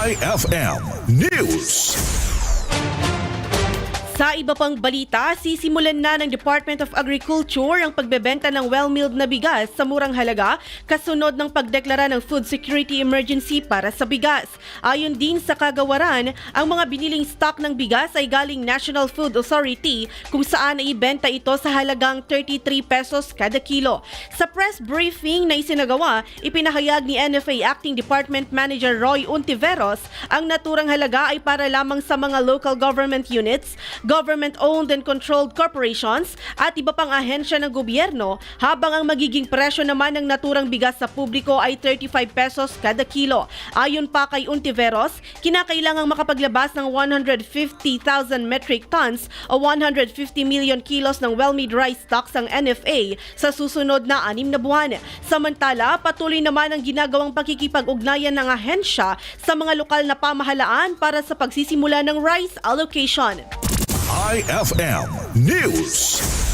IFM News. Sa iba pang balita, sisimulan na ng Department of Agriculture ang pagbebenta ng well-milled na bigas sa murang halaga kasunod ng pagdeklara ng food security emergency para sa bigas. Ayon din sa kagawaran, ang mga biniling stock ng bigas ay galing National Food Authority kung saan ay ibenta ito sa halagang 33 pesos kada kilo. Sa press briefing na isinagawa, ipinahayag ni NFA Acting Department Manager Roy Untiveros ang naturang halaga ay para lamang sa mga local government units, government-owned and controlled corporations at iba pang ahensya ng gobyerno habang ang magiging presyo naman ng naturang bigas sa publiko ay 35 pesos kada kilo. Ayon pa kay Untiveros, kinakailangang makapaglabas ng 150,000 metric tons o 150 million kilos ng well-made rice stocks ang NFA sa susunod na anim na buwan. Samantala, patuloy naman ang ginagawang pakikipag-ugnayan ng ahensya sa mga lokal na pamahalaan para sa pagsisimula ng rice allocation. IFM News.